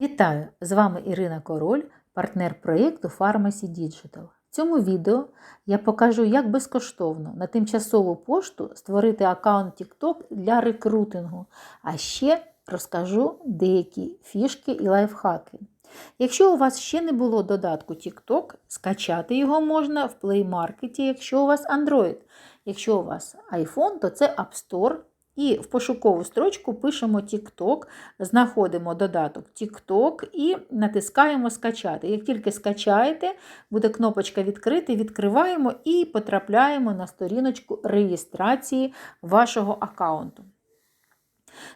Вітаю! З вами Ірина Король, партнер проєкту Pharmacy Digital. В цьому відео я покажу, як безкоштовно на тимчасову пошту створити аккаунт TikTok для рекрутингу, а ще розкажу деякі фішки і лайфхаки. Якщо у вас ще не було додатку TikTok, скачати його можна в Play Market, якщо у вас Android. Якщо у вас iPhone, то це App Store. І в пошукову строчку пишемо TikTok, знаходимо додаток TikTok і натискаємо скачати. Як тільки скачаєте, буде кнопочка відкрити, відкриваємо і потрапляємо на сторіночку реєстрації вашого аккаунту.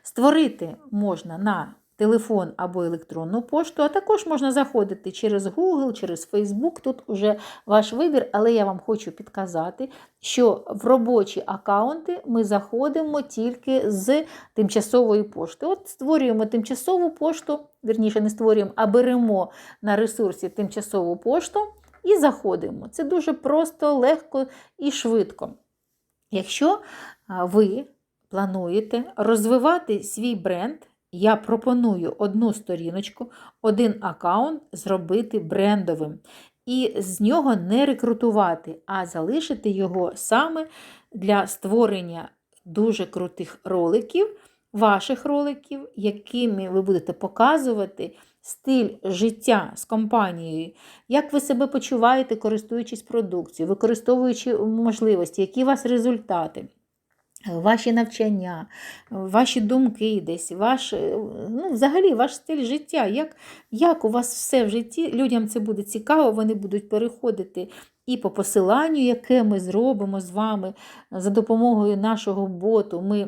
Створити можна на телефон або електронну пошту, а також можна заходити через Google, через Facebook. Тут уже ваш вибір, але я вам хочу підказати, що в робочі аккаунти ми заходимо тільки з тимчасової пошти. От створюємо тимчасову пошту, вірніше, не створюємо, а беремо на ресурсі тимчасову пошту і заходимо. Це дуже просто, легко і швидко. Якщо ви плануєте розвивати свій бренд, я пропоную одну сторіночку, один аккаунт зробити брендовим. І з нього не рекрутувати, а залишити його саме для створення дуже крутих роликів, ваших роликів, якими ви будете показувати стиль життя з компанією, як ви себе почуваєте, користуючись продукцією, використовуючи можливості, які у вас результати. Ваші навчання, ваші думки десь, ваш, ну, взагалі ваш стиль життя. Як як у вас все в житті, людям це буде цікаво, вони будуть переходити і по посиланню, яке ми зробимо з вами за допомогою нашого боту, ми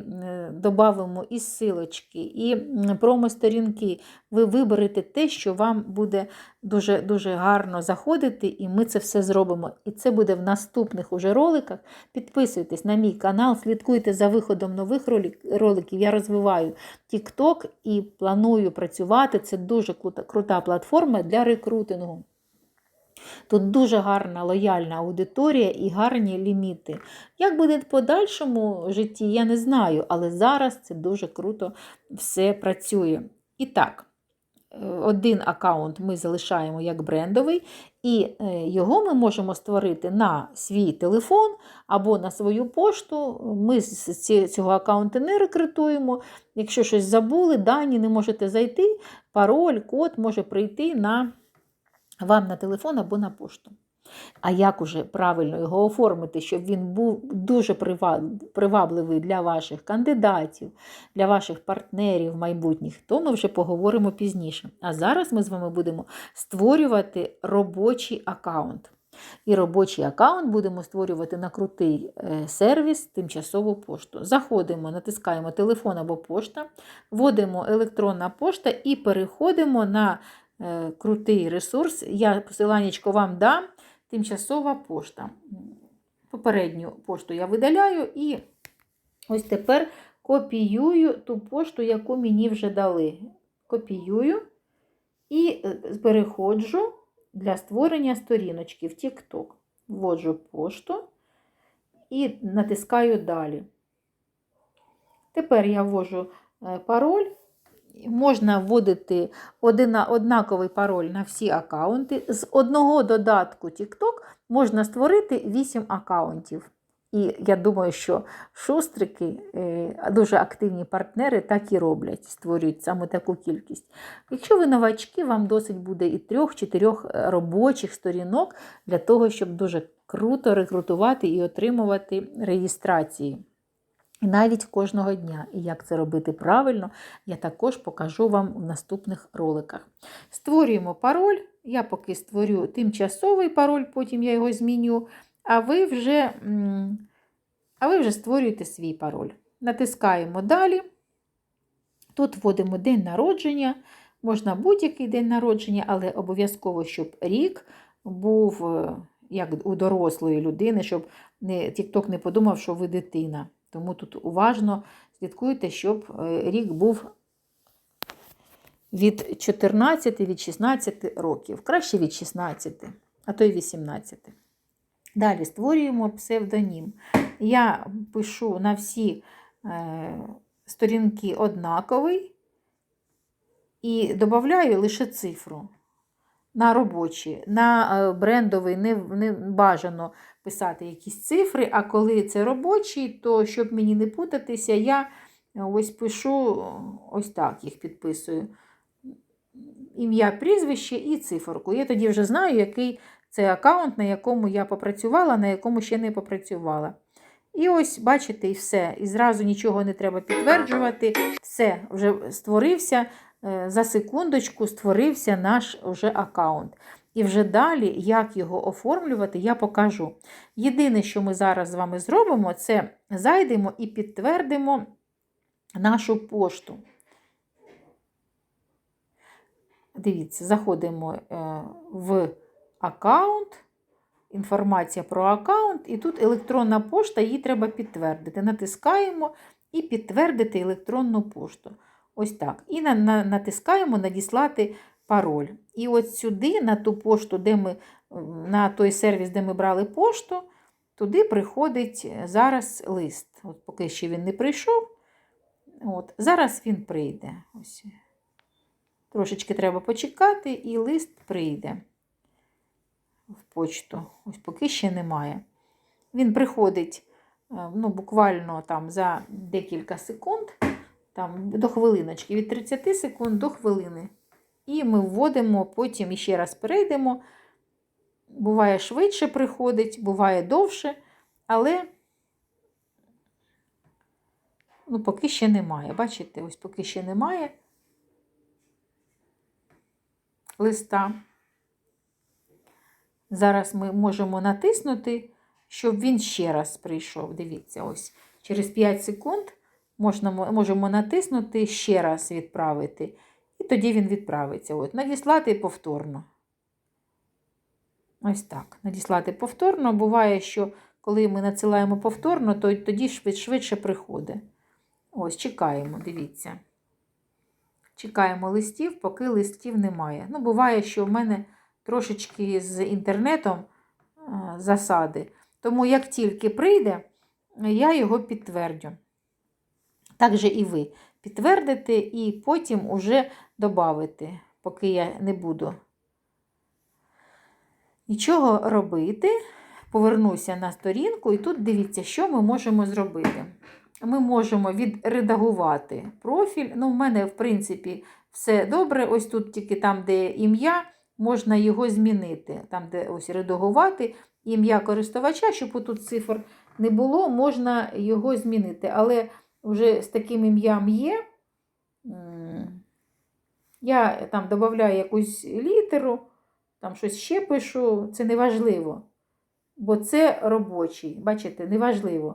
додамо і силочки, і промо-сторінки. Ви виберете те, що вам буде дуже дуже гарно заходити, і ми це все зробимо. І це буде в наступних уже роликах. Підписуйтесь на мій канал, слідкуйте за виходом нових роликів. Я розвиваю TikTok і планую працювати. Це дуже крута платформа для рекрутингу. Тут дуже гарна лояльна аудиторія і гарні ліміти. Як буде в подальшому житті, я не знаю, але зараз це дуже круто все працює. І так, е, один аккаунт ми залишаємо як брендовий, і е, його ми можемо створити на свій телефон або на свою пошту. Ми з цього аккаунту не рекрутуємо. Якщо щось забули, дані не можете зайти, пароль, код може прийти на вам на телефон або на пошту. А як уже правильно його оформити, щоб він був дуже привабливий для ваших кандидатів, для ваших партнерів майбутніх, то ми вже поговоримо пізніше. А зараз ми з вами будемо створювати робочий аккаунт. І робочий аккаунт будемо створювати на крутий е, сервіс тимчасову пошту. Заходимо, натискаємо телефон або пошта, вводимо електронна пошта і переходимо на крутий ресурс. Я посиланнячко вам дам тимчасова пошта. Попередню пошту я видаляю і ось тепер копіюю ту пошту, яку мені вже дали. Копіюю і е, переходжу для створення сторіночки в TikTok. Вводжу пошту і натискаю далі. Тепер я ввожу е, пароль можна вводити однаковий пароль на всі аккаунти. З одного додатку TikTok можна створити 8 аккаунтів. І я думаю, що шустрики, е, дуже активні партнери, так і роблять, створюють саме таку кількість. Якщо ви новачки, вам досить буде і трьох-чотирьох робочих сторінок для того, щоб дуже круто рекрутувати і отримувати реєстрації. І навіть кожного дня. І як це робити правильно, я також покажу вам в наступних роликах. Створюємо пароль. Я поки створю тимчасовий пароль, потім я його зміню. А ви вже, а ви вже створюєте свій пароль. Натискаємо далі. Тут вводимо день народження, можна будь-який день народження, але обов'язково, щоб рік був е, як у дорослої людини, щоб TikTok не подумав, що ви дитина. Тому тут уважно слідкуйте, щоб е, рік був від 14 від 16 років. Краще від 16, а то й 18. Далі створюємо псевдонім. Я пишу на всі е, сторінки однаковий. і додаю лише цифру на робочі, на е, брендовий не, не бажано писати якісь цифри, а коли це робочі, то щоб мені не путатися, я ось пишу ось так їх підписую. Ім'я, прізвище і циферку. Я тоді вже знаю, який це аккаунт, на якому я попрацювала, на якому ще не попрацювала. І ось, бачите, і все. І зразу нічого не треба підтверджувати. Все, вже створився, е, за секундочку створився наш вже аккаунт. І вже далі, як його оформлювати, я покажу. Єдине, що ми зараз з вами зробимо, це зайдемо і підтвердимо нашу пошту. Дивіться, заходимо е, в аккаунт, інформація про аккаунт, і тут електронна пошта, її треба підтвердити. Натискаємо і підтвердити електронну пошту. Ось так. І на, на, натискаємо надіслати пароль. І от сюди, на ту пошту, де ми, на той сервіс, де ми брали пошту, туди приходить зараз лист. От Поки ще він не прийшов. От, Зараз він прийде. Ось. Трошечки треба почекати, і лист прийде в почту. Ось поки ще немає. Він приходить ну, буквально там за декілька секунд, там, до хвилиночки, від 30 секунд до хвилини. І ми вводимо, потім іще раз перейдемо. Буває швидше приходить, буває довше, але ну, поки ще немає. Бачите, ось поки ще немає листа. Зараз ми можемо натиснути, щоб він ще раз прийшов. Дивіться, ось через 5 секунд можна, можемо натиснути ще раз відправити. І тоді він відправиться. От, Надіслати повторно. Ось так. Надіслати повторно. Буває, що коли ми надсилаємо повторно, то тоді швидше приходить. Ось, чекаємо, дивіться. Чекаємо листів, поки листів немає. Ну, буває, що в мене трошечки з інтернетом засади. Тому, як тільки прийде, я його підтвердю. Так і ви підтвердите, і потім уже додати, поки я не буду нічого робити. Повернуся на сторінку, і тут дивіться, що ми можемо зробити. Ми можемо відредагувати профіль. Ну, в мене, в принципі, все добре. Ось тут тільки там, де ім'я, можна його змінити. Там, де ось редагувати ім'я користувача, щоб тут цифр не було, можна його змінити. Але вже з таким ім'ям є. Я там додаю якусь літеру, там щось ще пишу, це не важливо. Бо це робочий, бачите, неважливо.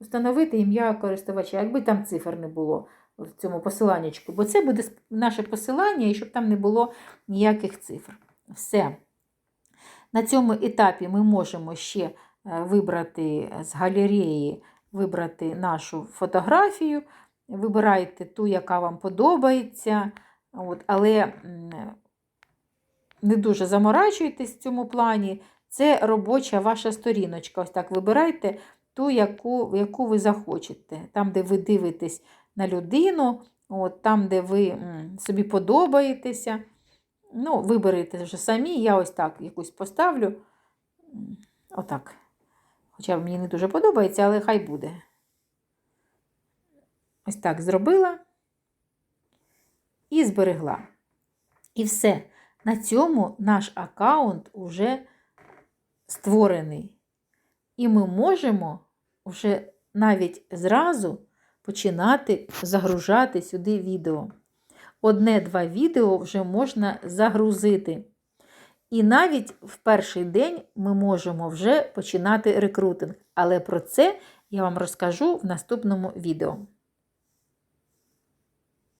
Встановити ім'я користувача, якби там цифр не було в цьому посиланнячку. Бо це буде наше посилання, і щоб там не було ніяких цифр. Все. На цьому етапі ми можемо ще вибрати з галереї, вибрати нашу фотографію. Вибирайте ту, яка вам подобається. От, Але не дуже заморачуйтесь в цьому плані. Це робоча ваша сторіночка. Ось так вибирайте ту, яку яку ви захочете. Там, де ви дивитесь на людину, от, там, де ви собі подобаєтеся. Ну, виберете вже самі. Я ось так якусь поставлю. Отак. Хоча мені не дуже подобається, але хай буде. Ось так зробила і зберегла. І все. На цьому наш аккаунт вже створений. І ми можемо вже навіть зразу починати загружати сюди відео. Одне-два відео вже можна загрузити. І навіть в перший день ми можемо вже починати рекрутинг. Але про це я вам розкажу в наступному відео.